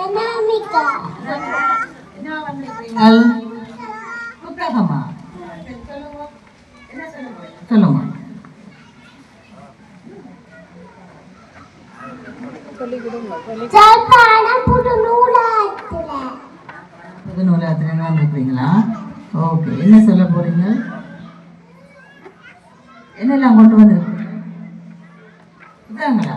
அனாமிகா. நீங்கள் புத்தகமா ஜல்பானம் புது நூலகத்துல வந்திருக்கிறீங்களா ஓகே. என்ன சொல்ல போறீங்க? என்னெல்லாம் கொண்டு வந்திருக்கீங்க இதாங்களா?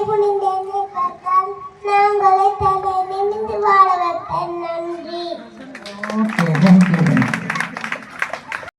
அடைகிறார் தலை பார்த்தால் நாங்களே